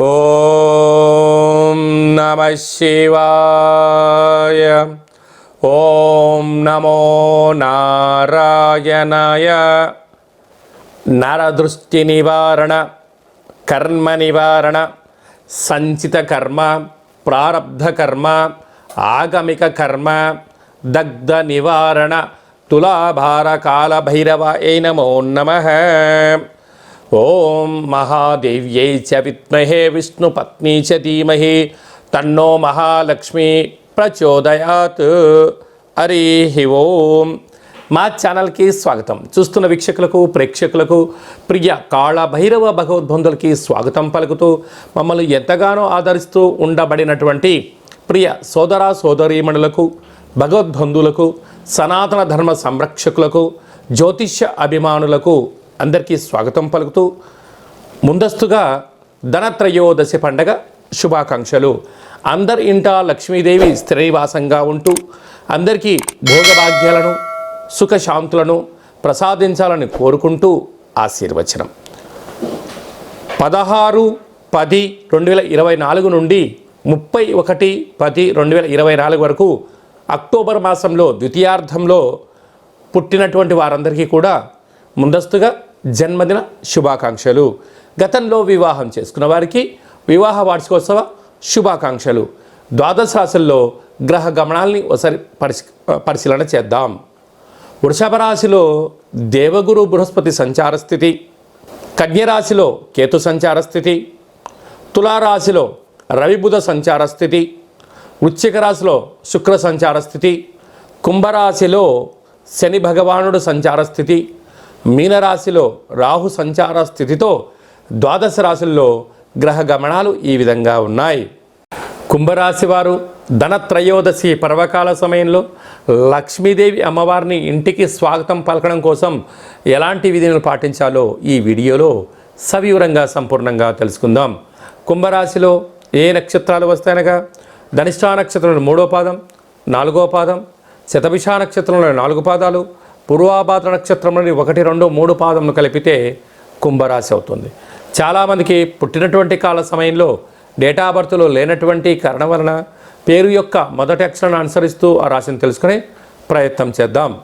ఓం నమ శివాయ. ఓం నమో నారాయణాయ. నరదృష్టి నివారణ కర్మ నివారణ సంచిత కర్మ ప్రారబ్ధ కర్మ ఆగమిక కర్మ దగ్ధ నివారణ తులాభార కాల భైరవ ఏ నమో నమ. ఓం మహాదేవ్యై చ విద్మహే విష్ణుపత్ని చ ధీమహి. తన్నో మహాలక్ష్మి ప్రచోదయాత్. హరి ఓం. మా ఛానల్కి స్వాగతం. చూస్తున్న వీక్షకులకు ప్రేక్షకులకు ప్రియ కాళ భైరవ భగవద్బంధులకి స్వాగతం పలుకుతూ మమ్మల్ని ఎంతగానో ఆదరిస్తూ ఉండబడినటువంటి ప్రియ సోదర సోదరీమణులకు భగవద్బంధులకు సనాతన ధర్మ సంరక్షకులకు జ్యోతిష్య అభిమానులకు అందరికీ స్వాగతం పలుకుతూ ముందస్తుగా ధనత్రయోదశి పండగ శుభాకాంక్షలు. అందరి ఇంట లక్ష్మీదేవి స్థిరనివాసంగా ఉంటూ అందరికీ భోగభాగ్యాలను సుఖశాంతులను ప్రసాదించాలని కోరుకుంటూ ఆశీర్వచనం. పదహారు పది రెండు వేల ఇరవై నాలుగు నుండి ముప్పై ఒకటి పది రెండు వేల ఇరవై నాలుగు వరకు అక్టోబర్ మాసంలో ద్వితీయార్థంలో పుట్టినటువంటి వారందరికీ కూడా ముందస్తుగా జన్మదిన శుభాకాంక్షలు. గతంలో వివాహం చేసుకున్న వారికి వివాహ వార్షికోత్సవ శుభాకాంక్షలు. ద్వాదశ రాశుల్లో గ్రహ గమనాల్ని ఒకసారి పరిశీ పరిశీలన చేద్దాం. వృషభ రాశిలో దేవగురు బృహస్పతి సంచార స్థితి కన్యరాశిలో కేతు సంచార స్థితి తులారాశిలో రవిబుధ సంచార స్థితి వృశ్చిక రాశిలో శుక్ర సంచార స్థితి కుంభరాశిలో శని భగవానుడు సంచార స్థితి మీనరాశిలో రాహు సంచార స్థితితో ద్వాదశ రాశుల్లో గ్రహ గమనాలు ఈ విధంగా ఉన్నాయి. కుంభరాశి వారు ధనత్రయోదశి పర్వకాల సమయంలో లక్ష్మీదేవి అమ్మవారిని ఇంటికి స్వాగతం పలకడం కోసం ఎలాంటి విధులను పాటించాలో ఈ వీడియోలో సవివరంగా సంపూర్ణంగా తెలుసుకుందాం. కుంభరాశిలో ఏ నక్షత్రాలు వస్తాయనగా? ధనిష్టా నక్షత్రంలో మూడో పాదం నాలుగో పాదం శతభిషా నక్షత్రంలో నాలుగు పాదాలు పూర్వాభాద్ర నక్షత్రంలోని ఒకటి రెండు మూడు పాదములు కలిపితే కుంభరాశి అవుతుంది. చాలామందికి పుట్టినటువంటి కాల సమయంలో డేటా బర్త్లో లేనటువంటి కారణం వలన పేరు యొక్క మొదటి అక్షరాన్ని అనుసరిస్తూ ఆ రాశిని తెలుసుకునే ప్రయత్నం చేద్దాం.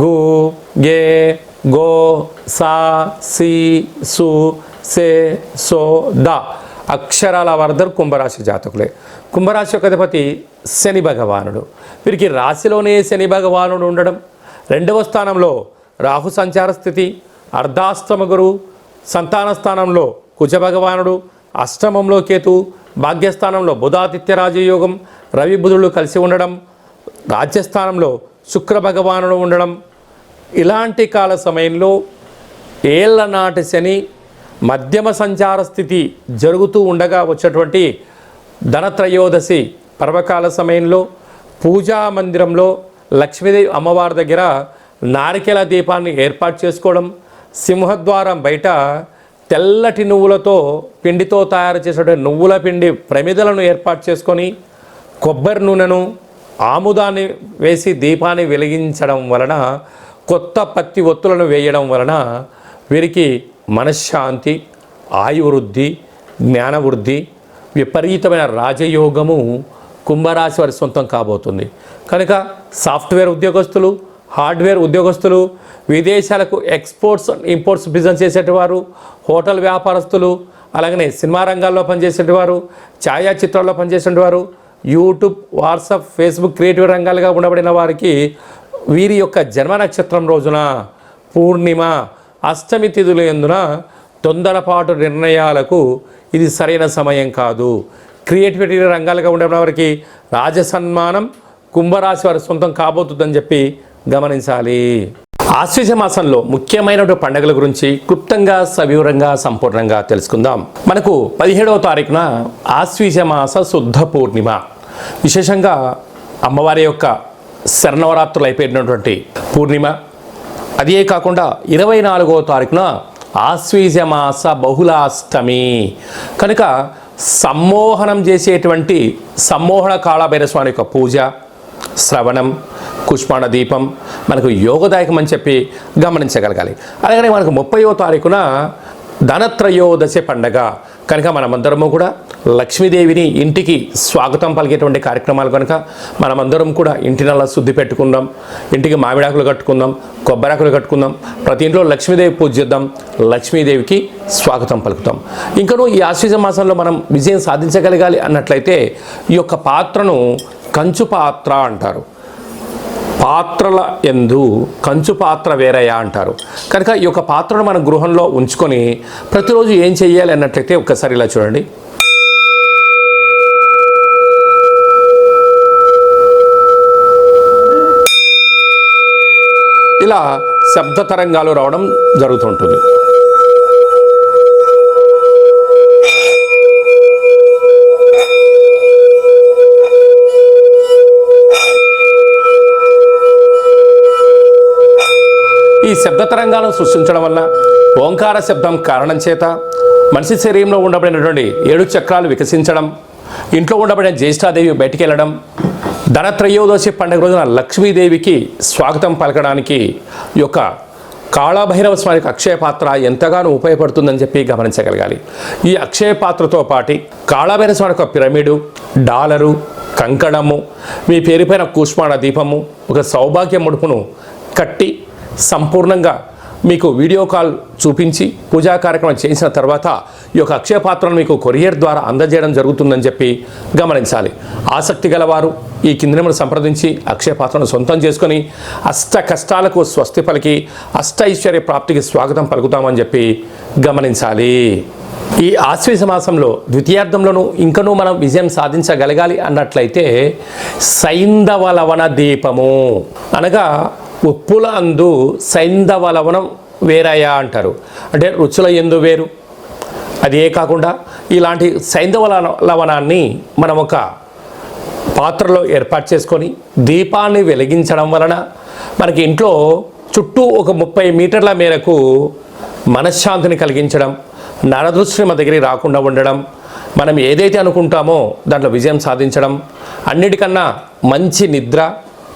గు గే గో సా సి సు సే సో ద. అక్షరాల వారందరూ కుంభరాశి జాతకులే. కుంభరాశి యొక్క అధిపతి శని భగవానుడు. వీరికి రాశిలోనే శని భగవానుడు ఉండడం. రెండవ స్థానంలో రాహు సంచార స్థితి అర్ధాష్టమ గురు సంతాన స్థానంలో కుజ భగవానుడు అష్టమంలో కేతు భాగ్యస్థానంలో బుధాదిత్య రాజయోగం రవి బుధుడు కలిసి ఉండడం రాజ్యస్థానంలో శుక్ర భగవానుడు ఉండడం. ఇలాంటి కాల సమయంలో ఏళ్ళ నాటి శని మధ్యమ సంచార స్థితి జరుగుతూ ఉండగా వచ్చేటువంటి ధనత్రయోదశి పర్వకాల సమయంలో పూజా మందిరంలో లక్ష్మీదేవి అమ్మవారి దగ్గర నారికెల దీపాన్ని ఏర్పాటు చేసుకోవడం సింహద్వారం బయట తెల్లటి నువ్వులతో పిండితో తయారు చేసేటువంటి నువ్వుల పిండి ప్రమిదలను ఏర్పాటు చేసుకొని కొబ్బరి నూనెను ఆముదాన్ని వేసి దీపాన్ని వెలిగించడం వలన కొత్త పత్తి ఒత్తులను వేయడం వలన వీరికి మనశ్శాంతి ఆయువృద్ధి జ్ఞానవృద్ధి విపరీతమైన రాజయోగము కుంభరాశి వారి సొంతం కాబోతుంది. కనుక సాఫ్ట్వేర్ ఉద్యోగస్తులు హార్డ్వేర్ ఉద్యోగస్తులు విదేశాలకు ఎక్స్పోర్ట్స్ ఇంపోర్ట్స్ బిజినెస్ చేసేటివారు హోటల్ వ్యాపారస్తులు అలాగనే సినిమా రంగాల్లో పనిచేసేటివారు ఛాయాచిత్రాల్లో పనిచేసేటివారు యూట్యూబ్ వాట్సాప్ ఫేస్బుక్ క్రియేటివ్ రంగాలుగా ఉండబడిన వారికి వీరి యొక్క జన్మ నక్షత్రం రోజున పూర్ణిమ అష్టమి తిథుల ఎందున తొందరపాటు నిర్ణయాలకు ఇది సరైన సమయం కాదు. క్రియేటివిటీ రంగాలుగా ఉండే వారికి రాజసన్మానం కుంభరాశి వారి సొంతం కాబోతుందని చెప్పి గమనించాలి. ఆశ్వీజ మాసంలో ముఖ్యమైనటువంటి పండుగల గురించి క్లుప్తంగా సవివరంగా సంపూర్ణంగా తెలుసుకుందాం. మనకు పదిహేడవ తారీఖున ఆశ్వీజ మాస శుద్ధ పూర్ణిమ. విశేషంగా అమ్మవారి యొక్క శరణవరాత్రులు అయిపోయినటువంటి పూర్ణిమ. అదే కాకుండా ఇరవై నాలుగవ తారీఖున ఆశ్వీజ మాస బహుళాష్టమి. కనుక సమ్మోహనం చేసేటువంటి సమ్మోహన కాళభైరస్వామి యొక్క పూజ శ్రవణం కుష్మాండ దీపం మనకు యోగదాయకం అని చెప్పి గమనించగలగాలి. అలాగనే మనకు ముప్పయో తారీఖున ధనత్రయోదశి పండగ. కనుక మనమందరము కూడా లక్ష్మీదేవిని ఇంటికి స్వాగతం పలికేటువంటి కార్యక్రమాలు కనుక మనమందరం కూడా ఇంటినల్ల శుద్ధి పెట్టుకుందాం ఇంటికి మామిడాకులు కట్టుకుందాం కొబ్బరాకులు కట్టుకుందాం ప్రతి ఇంట్లో లక్ష్మీదేవి పూజ చేద్దాం లక్ష్మీదేవికి స్వాగతం పలుకుతాం. ఇంకనూ ఈ ఆశ్వీజ మాసంలో మనం విజయం సాధించగలగాలి అన్నట్లయితే ఈ యొక్క పాత్రను కంచు పాత్ర అంటారు. పాత్రల ఎందు కంచు పాత్ర వేరయ్యా అంటారు. కనుక ఈ యొక్క పాత్రను మన గృహంలో ఉంచుకొని ప్రతిరోజు ఏం చెయ్యాలి అన్నట్లయితే ఒక్కసారి ఇలా చూడండి. ఇలా శబ్ద తరంగాలు రావడం జరుగుతుంటుంది ఈ శబ్ద తరంగాలను సృష్టించడం వల్ల ఓంకార శబ్దం కారణం చేత మనిషి శరీరంలో ఉండబడినటువంటి ఏడు చక్రాలు వికసించడం ఇంట్లో ఉండబడిన జ్యేష్ఠాదేవి బయటికి వెళ్ళడం ధనత్రయోదశి పండుగ రోజున లక్ష్మీదేవికి స్వాగతం పలకడానికి ఈ యొక్క కాళభైరవ స్వామికి అక్షయ పాత్ర ఎంతగానో ఉపయోగపడుతుందని చెప్పి గమనించగలగాలి. ఈ అక్షయ పాత్రతో పాటి కాళభైరవ స్వామి యొక్క పిరమిడు డాలరు కంకణము మీ పేరుపైన కూష్మాణ దీపము ఒక సౌభాగ్య ముడుపును కట్టి సంపూర్ణంగా మీకు వీడియో కాల్ చూపించి పూజా కార్యక్రమం చేసిన తర్వాత ఈ యొక్క అక్షయ పాత్రను మీకు కొరియర్ ద్వారా అందజేయడం జరుగుతుందని చెప్పి గమనించాలి. ఆసక్తి గలవారు ఈ కింది సంప్రదించి అక్షయ పాత్రను సొంతం చేసుకొని అష్ట కష్టాలకు స్వస్తి పలికి అష్ట ఐశ్వర్య ప్రాప్తికి స్వాగతం పలుకుతామని చెప్పి గమనించాలి. ఈ ఆశ్వేష మాసంలో ద్వితీయార్థంలోనూ ఇంకనూ మనం విజయం సాధించగలగాలి అన్నట్లయితే సైంధవ లవణ దీపము అనగా ఉప్పుల అందు సైంధవలవనం వేరయా అంటారు. అంటే రుచుల ఎందు వేరు. అదే కాకుండా ఇలాంటి సైంధవ లవణాన్ని మనం ఒక పాత్రలో ఏర్పాటు చేసుకొని దీపాన్ని వెలిగించడం వలన మనకి ఇంట్లో చుట్టూ ఒక ముప్పై మీటర్ల మేరకు మనశ్శాంతిని కలిగించడం నరదృష్టి మన దగ్గరికి రాకుండా ఉండడం మనం ఏదైతే అనుకుంటామో దాంట్లో విజయం సాధించడం అన్నిటికన్నా మంచి నిద్ర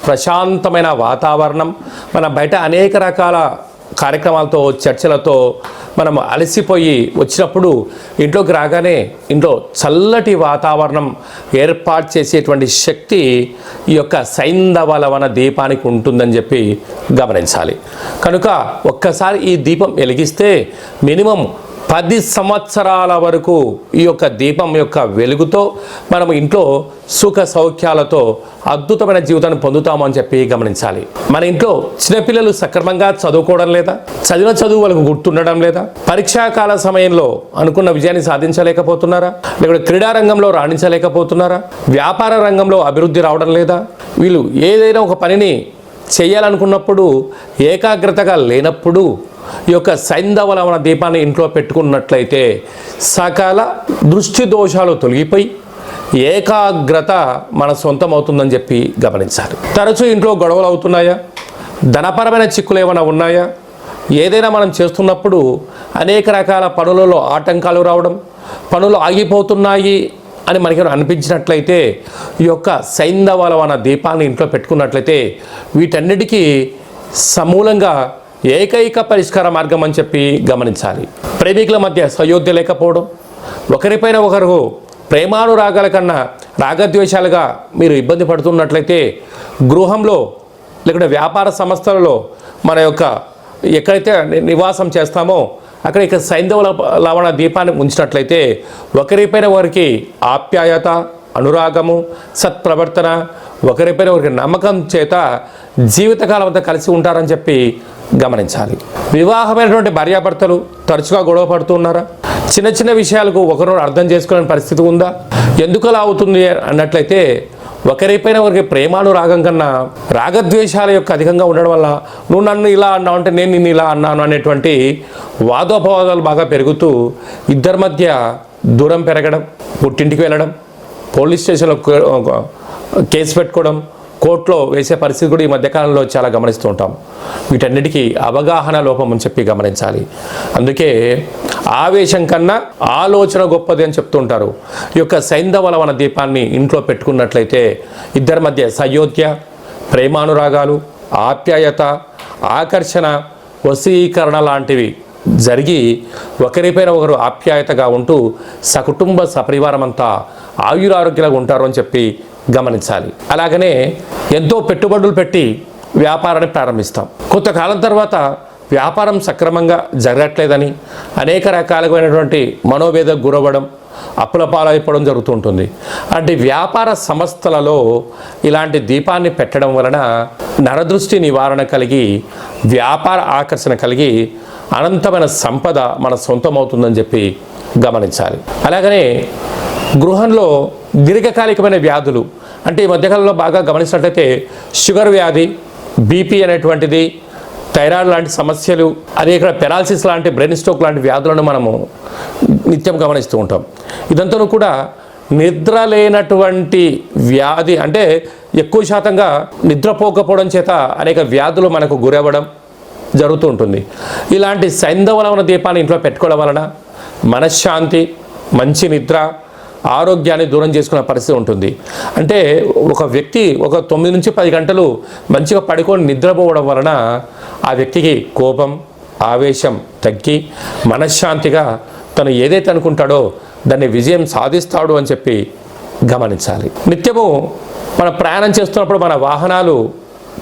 ప్రశాంతమైన వాతావరణం. మన బయట అనేక రకాల కార్యక్రమాలతో చర్చలతో మనం అలసిపోయి వచ్చినప్పుడు ఇంట్లోకి రాగానే ఇంట్లో చల్లటి వాతావరణం ఏర్పాటు చేసేటువంటి శక్తి ఈ యొక్క సైంధవ వన దీపానికి ఉంటుందని చెప్పి గమనించాలి. కనుక ఒక్కసారి ఈ దీపం వెలిగిస్తే మినిమం పది సంవత్సరాల వరకు ఈ యొక్క దీపం యొక్క వెలుగుతో మనం ఇంట్లో సుఖ సౌఖ్యాలతో అద్భుతమైన జీవితాన్ని పొందుతామని చెప్పి గమనించాలి. మన ఇంట్లో చిన్నపిల్లలు సక్రమంగా చదువుకోవడం లేదా చదివిన చదువు వాళ్ళకు గుర్తుండడం లేదా పరీక్షాకాల సమయంలో అనుకున్న విజయాన్ని సాధించలేకపోతున్నారా? లేకపోతే క్రీడా రంగంలో రాణించలేకపోతున్నారా? వ్యాపార రంగంలో అభివృద్ధి రావడం లేదా? వీళ్ళు ఏదైనా ఒక పనిని చేయాలనుకున్నప్పుడు ఏకాగ్రతగా లేనప్పుడు ఈ యొక్క సైంధవ దీపాన్ని ఇంట్లో పెట్టుకున్నట్లయితే సకల దృష్టి దోషాలు తొలగిపోయి ఏకాగ్రత మన సొంతం అవుతుందని చెప్పి గమనించాలి తరచూ ఇంట్లో గొడవలు అవుతున్నాయా? ధనపరమైన చిక్కులు ఏమైనా ఉన్నాయా? ఏదైనా మనం చేస్తున్నప్పుడు అనేక రకాల పనులలో ఆటంకాలు రావడం పనులు ఆగిపోతున్నాయి అని మనకి అనిపించినట్లయితే ఈ యొక్క సైంధవ దీపాన్ని ఇంట్లో పెట్టుకున్నట్లయితే వీటన్నిటికీ సమూలంగా ఏకైక పరిష్కార మార్గం అని చెప్పి గమనించాలి. ప్రేమికుల మధ్య సయోధ్య లేకపోవడం ఒకరిపైన ఒకరు ప్రేమానురాగాల కన్నా రాగద్వేషాలుగా మీరు ఇబ్బంది పడుతున్నట్లయితే గృహంలో లేకుంటే వ్యాపార సంస్థలలో మన యొక్క ఎక్కడైతే నివాసం చేస్తామో అక్కడ ఇక సైంధవ లవణ దీపాన్ని ఉంచినట్లయితే ఒకరిపైన ఒకరికి ఆప్యాయత అనురాగము సత్ప్రవర్తన ఒకరిపైన ఒకరికి నమ్మకం చేత జీవితకాలం అంతా కలిసి ఉంటారని చెప్పి గమనించాలి. వివాహమైనటువంటి భార్యాభర్తలు తరచుగా గొడవ పడుతున్నారా చిన్న చిన్న విషయాలకు ఒకరు అర్థం చేసుకోలేని పరిస్థితి ఉందా? ఎందుకు అలా అవుతుంది అన్నట్లయితే ఒకరిపైన ఒకరికి ప్రేమానురాగం కన్నా రాగద్వేషాల యొక్క అధికంగా ఉండడం వల్ల నువ్వు నన్ను ఇలా అన్నావు అంటే నేను నిన్ను ఇలా అన్నాను అనేటువంటి వాదోపవాదాలు బాగా పెరుగుతూ ఇద్దరి మధ్య దూరం పెరగడం పుట్టింటికి వెళ్ళడం పోలీస్ స్టేషన్లో కేసు పెట్టుకోవడం కోర్టులో వేసే పరిస్థితి కూడా ఈ మధ్యకాలంలో చాలా గమనిస్తూ ఉంటాం. వీటన్నిటికీ అవగాహన లోపం అని చెప్పి గమనించాలి. అందుకే ఆవేశం కన్నా ఆలోచన గొప్పది అని చెప్తుంటారు ఈ యొక్క సైంధవలవన దీపాన్ని ఇంట్లో పెట్టుకున్నట్లయితే ఇద్దరి మధ్య సయోధ్య ప్రేమానురాగాలు ఆప్యాయత ఆకర్షణ వశీకరణ లాంటివి జరిగి ఒకరిపైన ఒకరు ఆప్యాయతగా ఉంటూ సకుటుంబ సపరివారం అంతా ఆయురారోగ్యంగా ఉంటారు అని చెప్పి గమనించాలి. అలాగనే ఎంతో పెట్టుబడులు పెట్టి వ్యాపారాన్ని ప్రారంభిస్తాం. కొంతకాలం తర్వాత వ్యాపారం సక్రమంగా జరగట్లేదని అనేక రకాలైనటువంటి మనోవేదకు గురవ్వడం అప్పుల పాలైపోవడం జరుగుతూ ఉంటుంది అంటే వ్యాపార సంస్థలలో ఇలాంటి దీపాన్ని పెట్టడం వలన నరదృష్టి నివారణ కలిగి వ్యాపార ఆకర్షణ కలిగి అనంతమైన సంపద మన సొంతమవుతుందని చెప్పి గమనించాలి. అలాగనే గృహంలో దీర్ఘకాలికమైన వ్యాధులు. అంటే ఈ మధ్యకాలంలో బాగా గమనించినట్లయితే షుగర్ వ్యాధి బీపీ అనేటువంటిది థైరాయిడ్ లాంటి సమస్యలు అదే ఇక్కడ పెరాలసిస్ లాంటి బ్రెయిన్ స్ట్రోక్ లాంటి వ్యాధులను మనము నిత్యం గమనిస్తూ ఉంటాం. ఇదంతా కూడా నిద్ర లేనటువంటి వ్యాధి అంటే ఎక్కువ శాతంగా నిద్రపోకపోవడం చేత అనేక వ్యాధులు మనకు గురవ్వడం జరుగుతూ ఉంటుంది. ఇలాంటి సైంధవలవన దీపాన్ని ఇంట్లో పెట్టుకోవడం వలన మనశ్శాంతి మంచి నిద్ర ఆరోగ్యాన్ని దూరం చేసుకునే పరిస్థితి ఉంటుంది. అంటే ఒక వ్యక్తి ఒక తొమ్మిది నుంచి పది గంటలు మంచిగా పడుకొని నిద్రపోవడం వలన ఆ వ్యక్తికి కోపం ఆవేశం తగ్గి మనశ్శాంతిగా తను ఏదైతే అనుకుంటాడో దాన్ని విజయం సాధిస్తాడు అని చెప్పి గమనించాలి. నిత్యము మన ప్రయాణం చేస్తున్నప్పుడు మన వాహనాలు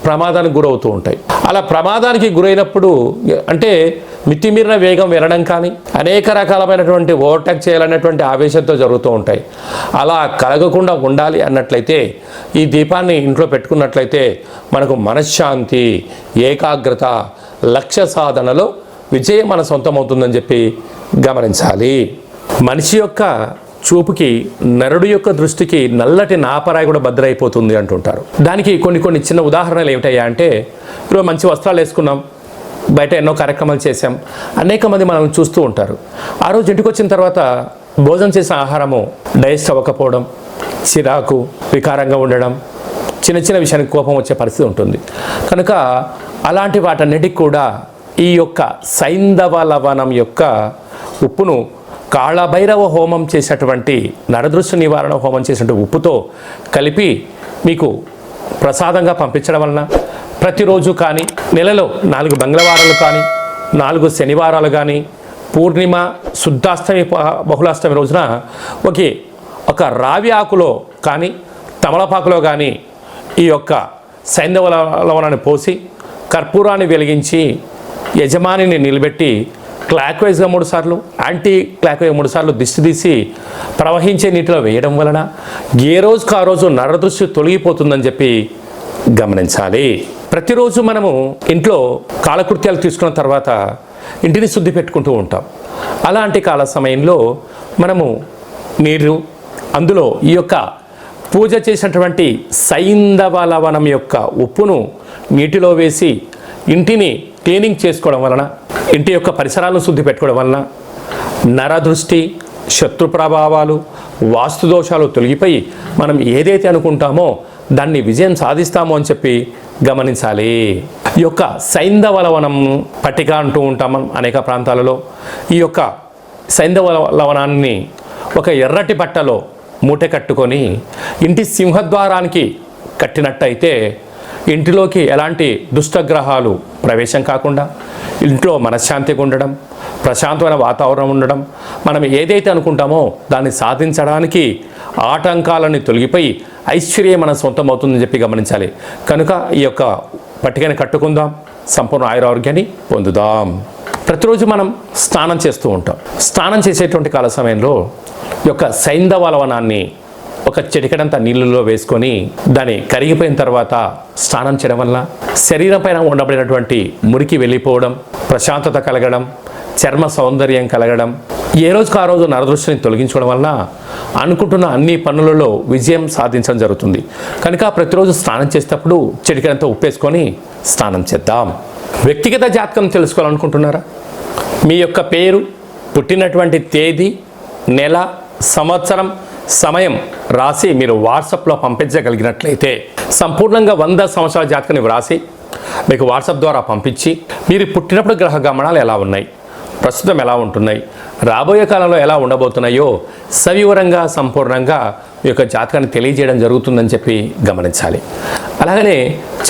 ప్రమాదానికి గురవుతూ ఉంటాయి. అలా ప్రమాదానికి గురైనప్పుడు అంటే మితిమీరిన వేగం వెళ్ళడం కానీ అనేక రకాలమైనటువంటి ఓవర్టేక్ చేయాలనేటువంటి ఆవేశంతో జరుగుతూ ఉంటాయి. అలా కలగకుండా ఉండాలి అన్నట్లయితే ఈ దీపాన్ని ఇంట్లో పెట్టుకున్నట్లయితే మనకు మనశ్శాంతి ఏకాగ్రత లక్ష్య సాధనలో విజయం మన సొంతమవుతుందని చెప్పి గమనించాలి. మనిషి యొక్క చూపుకి నరుడు యొక్క దృష్టికి నల్లటి నాపరాయి కూడా భద్రైపోతుంది అంటుంటారు. దానికి కొన్ని కొన్ని చిన్న ఉదాహరణలు ఏమిటయ్యా అంటే ఇప్పుడు మంచి వస్త్రాలు వేసుకున్నాం. బయట ఎన్నో కార్యక్రమాలు చేశాం. అనేక మంది మనల్ని చూస్తూ ఉంటారు. ఆ రోజు ఇంటికి వచ్చిన తర్వాత భోజనం చేసిన ఆహారము డైజెస్ట్ అవ్వకపోవడం చిరాకు వికారంగా ఉండడం చిన్న చిన్న విషయానికి కోపం వచ్చే పరిస్థితి ఉంటుంది. కనుక అలాంటి వాటన్నిటికి కూడా ఈ యొక్క సైంధవ లవణం యొక్క ఉప్పును కాళభైరవ హోమం చేసినటువంటి నరదృష్టి నివారణ హోమం చేసినటువంటి ఉప్పుతో కలిపి మీకు ప్రసాదంగా పంపించడం వలన ప్రతిరోజు కానీ నెలలో నాలుగు మంగళవారాలు కానీ నాలుగు శనివారాలు కానీ పూర్ణిమ శుద్ధాష్టమి బహుళాష్టమి రోజున ఒకే ఒక రావి ఆకులో కానీ తమలపాకులో కానీ ఈ యొక్క సైంధవ లవణాన్ని పోసి కర్పూరాన్ని వెలిగించి యజమానిని నిలబెట్టి క్లాక్ వైజ్గా మూడు సార్లు యాంటీ క్లాక్ వైజ్ మూడు సార్లు దిష్టి తీసి ప్రవహించే నీటిలో వేయడం వలన ఏ రోజుకు ఆ రోజు నరదృష్టి తొలగిపోతుందని చెప్పి గమనించాలి. ప్రతిరోజు మనము ఇంట్లో కాలకృత్యాలు తీసుకున్న తర్వాత ఇంటిని శుద్ధి పెట్టుకుంటూ ఉంటాం. అలాంటి కాల సమయంలో మనము నీరు అందులో ఈ యొక్క పూజ చేసినటువంటి సైంధవ లవణం యొక్క ఉప్పును నీటిలో వేసి ఇంటిని క్లీనింగ్ చేసుకోవడం వలన ఇంటి యొక్క పరిసరాలను శుద్ధి పెట్టుకోవడం వలన నరదృష్టి శత్రు ప్రభావాలు వాస్తు దోషాలు తొలగిపోయి మనం ఏదైతే అనుకుంటామో దాన్ని విజయం సాధిస్తామో అని చెప్పి గమనించాలి. ఈ యొక్క సైంధవలవనం పట్టిక అంటూ ఉంటాం మనం అనేక ప్రాంతాలలో. ఈ యొక్క సైంధవ లవనాన్ని ఒక ఎర్రటి బట్టలో మూట కట్టుకొని ఇంటి సింహద్వారానికి కట్టినట్టయితే ఇంటిలోకి ఎలాంటి దుష్టగ్రహాలు ప్రవేశం కాకుండా ఇంట్లో మనశ్శాంతిగా ఉండడం ప్రశాంతమైన వాతావరణం ఉండడం మనం ఏదైతే అనుకుంటామో దాన్ని సాధించడానికి ఆటంకాలను తొలగిపోయి ఐశ్వర్యం మన సొంతం అవుతుందని చెప్పి గమనించాలి. కనుక ఈ యొక్క పట్టికని కట్టుకుందాం. సంపూర్ణ ఆయురారోగ్యాన్ని పొందుదాం. ప్రతిరోజు మనం స్నానం చేస్తూ ఉంటాం. స్నానం చేసేటువంటి కాల సమయంలో ఈ యొక్క సైంధవలవనాన్ని ఒక చిటికడంత నీళ్ళలో వేసుకొని దాన్ని కరిగిపోయిన తర్వాత స్నానం చేయడం వల్ల శరీరం పైన ఉండబడినటువంటి మురికి వెళ్ళిపోవడం ప్రశాంతత కలగడం చర్మ సౌందర్యం కలగడం ఏ రోజుకు ఆ రోజు నరదృష్టిని తొలగించుకోవడం వలన అనుకుంటున్న అన్ని పనులలో విజయం సాధించడం జరుగుతుంది. కనుక ప్రతిరోజు స్నానం చేసేటప్పుడు చిటికడంత ఉప్పేసుకొని స్నానం చేద్దాం. వ్యక్తిగత జాతకం తెలుసుకోవాలనుకుంటున్నారా? మీ యొక్క పేరు పుట్టినటువంటి తేదీ నెల సంవత్సరం సమయం రాసి మీరు వాట్సాప్లో పంపించగలిగినట్లయితే సంపూర్ణంగా వంద సంవత్సరాల జాతకాన్ని వ్రాసి మీకు వాట్సాప్ ద్వారా పంపించి మీరు పుట్టినప్పుడు గ్రహ గమనాలు ఎలా ఉన్నాయి? ప్రస్తుతం ఎలా ఉంటున్నాయి? రాబోయే కాలంలో ఎలా ఉండబోతున్నాయో సవివరంగా సంపూర్ణంగా ఈ యొక్క జాతకాన్ని తెలియజేయడం జరుగుతుందని చెప్పి గమనించాలి. అలాగనే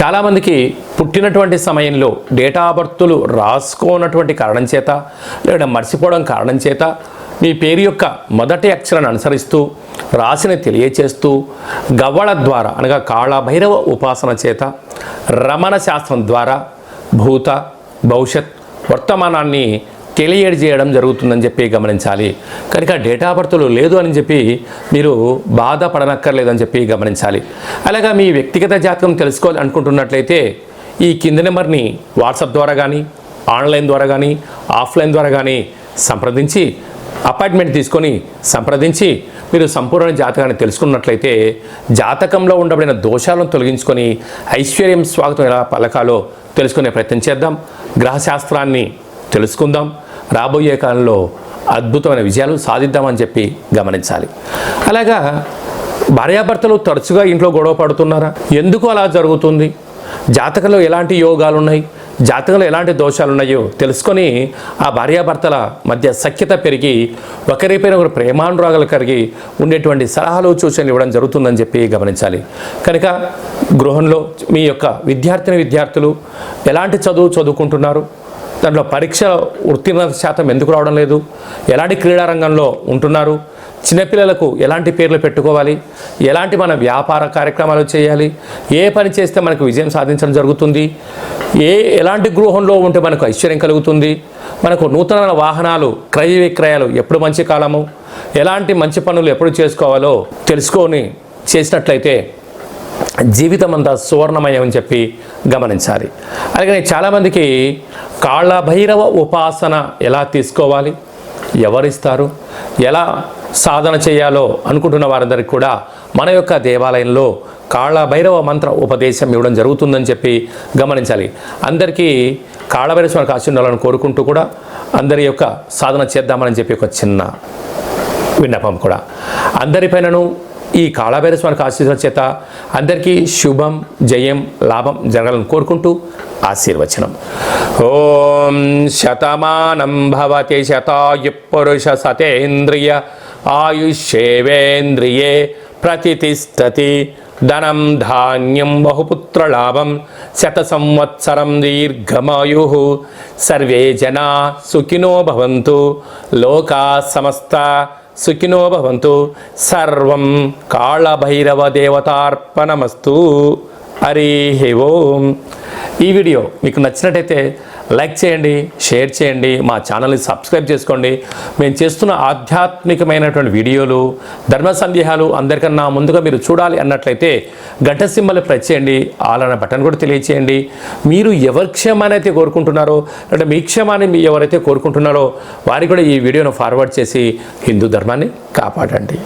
చాలామందికి పుట్టినటువంటి సమయంలో డేటా బర్త్లు రాసుకోనటువంటి కారణం చేత లేదా మర్చిపోవడం కారణం చేత మీ పేరు యొక్క మొదటి అక్షరాన్ని అనుసరిస్తూ రాశిని తెలియచేస్తూ గవ్వళ ద్వారా అనగా కాళభైరవ ఉపాసన చేత రమణ శాస్త్రం ద్వారా భూత భవిష్యత్ వర్తమానాన్ని తెలియజేయడం జరుగుతుందని చెప్పి గమనించాలి. కనుక డేటా బర్త్లు లేదు అని చెప్పి మీరు బాధపడనక్కర్లేదని చెప్పి గమనించాలి. అలాగా మీ వ్యక్తిగత జాతకం తెలుసుకోవాలి అనుకుంటున్నట్లయితే ఈ కింది నెంబర్ని వాట్సాప్ ద్వారా కానీ ఆన్లైన్ ద్వారా కానీ ఆఫ్లైన్ ద్వారా కానీ సంప్రదించి అపాయింట్మెంట్ తీసుకొని సంప్రదించి మీరు సంపూర్ణ జాతకాన్ని తెలుసుకున్నట్లయితే జాతకంలో ఉండబడిన దోషాలను తొలగించుకొని ఐశ్వర్యం స్వాగతం ఎలా పలకాలో తెలుసుకునే ప్రయత్నం చేద్దాం. గ్రహశాస్త్రాన్ని తెలుసుకుందాం. రాబోయే కాలంలో అద్భుతమైన విజయాలు సాధిద్దామని చెప్పి గమనించాలి. అలాగా భార్యాభర్తలు తరచుగా ఇంట్లో గొడవ పడుతున్నారా? ఎందుకు అలా జరుగుతుంది? జాతకంలో ఎలాంటి యోగాలు ఉన్నాయి జాతకంలో ఎలాంటి దోషాలు ఉన్నాయో తెలుసుకొని ఆ భార్యాభర్తల మధ్య సఖ్యత పెరిగి ఒకరిపైన ఒకరు ప్రేమానురాగాలు కలిగి ఉండేటువంటి సలహాలు సూచనలు ఇవ్వడం జరుగుతుందని చెప్పి గమనించాలి. కనుక గృహంలో మీ యొక్క విద్యార్థిని విద్యార్థులు ఎలాంటి చదువు చదువుకుంటున్నారు? దాంట్లో పరీక్ష ఉత్తీర్ణత శాతం ఎందుకు రావడం లేదు? ఎలాంటి క్రీడారంగంలో ఉంటున్నారు? చిన్నపిల్లలకు ఎలాంటి పేర్లు పెట్టుకోవాలి? ఎలాంటి మన వ్యాపార కార్యక్రమాలు చేయాలి? ఏ పని చేస్తే మనకు విజయం సాధించడం జరుగుతుంది? ఏ ఎలాంటి గృహంలో ఉంటే మనకు ఐశ్వర్యం కలుగుతుంది? మనకు నూతన వాహనాలు క్రయ విక్రయాలు ఎప్పుడు మంచి కాలము? ఎలాంటి మంచి పనులు ఎప్పుడు చేసుకోవాలో తెలుసుకొని చేసినట్లయితే జీవితం అంతా సువర్ణమయం అని చెప్పి గమనించాలి. అలాగే చాలామందికి కాళ్ళభైరవ ఉపాసన ఎలా తీసుకోవాలి? ఎవరిస్తారు? ఎలా సాధన చేయాలో అనుకుంటున్న వారందరికీ కూడా మన యొక్క దేవాలయంలో కాళభైరవ మంత్ర ఉపదేశం ఇవ్వడం జరుగుతుందని చెప్పి గమనించాలి. అందరికీ కాళభైరవ స్వామికి ఆశీర్వాదాలను కోరుకుంటూ కూడా అందరి యొక్క సాధన చేద్దామని చెప్పి ఒక చిన్న విన్నపం కూడా. అందరిపైనను ఈ కాళాభైరస్వామికి ఆశీర్వచన చేత అందరికీ శుభం జయం లాభం జరగాలని కోరుకుంటూ ఆశీర్వచనం. ఓం శతమానం భవతి శతాయు పురుష సతేంద్రియ ఆయుష్యేవేంద్రియే ప్రతిష్టతి ధనం ధాన్యం బహుపుత్రలాభం శత సంవత్సరం దీర్ఘమాయు. సర్వే జనా సుఖినో భవంతు. లోకా సమస్త సుఖినో భవంతు. సర్వం కాళభైరవ దేవతార్పణమస్తు హరి ఓం. ఈ వీడియో మీకు నచ్చినట్టయితే లైక్ చేయండి షేర్ చేయండి మా ఛానల్ని సబ్స్క్రైబ్ చేసుకోండి. మేము చేస్తున్న ఆధ్యాత్మికమైనటువంటి వీడియోలు ధర్మ సందేహాలు అందరికన్నా ముందుగా మీరు చూడాలి అన్నట్లయితే గంట సింబల్ ప్రెస్ చేయండి ఆల్ అన్న బటన్ కూడా తెలియచేయండి. మీరు ఎవరి క్షేమాన్ని అయితే కోరుకుంటున్నారో అంటే మీ క్షేమాన్ని మీ ఎవరైతే కోరుకుంటున్నారో వారికి కూడా ఈ వీడియోను ఫార్వర్డ్ చేసి హిందూ ధర్మాన్ని కాపాడండి.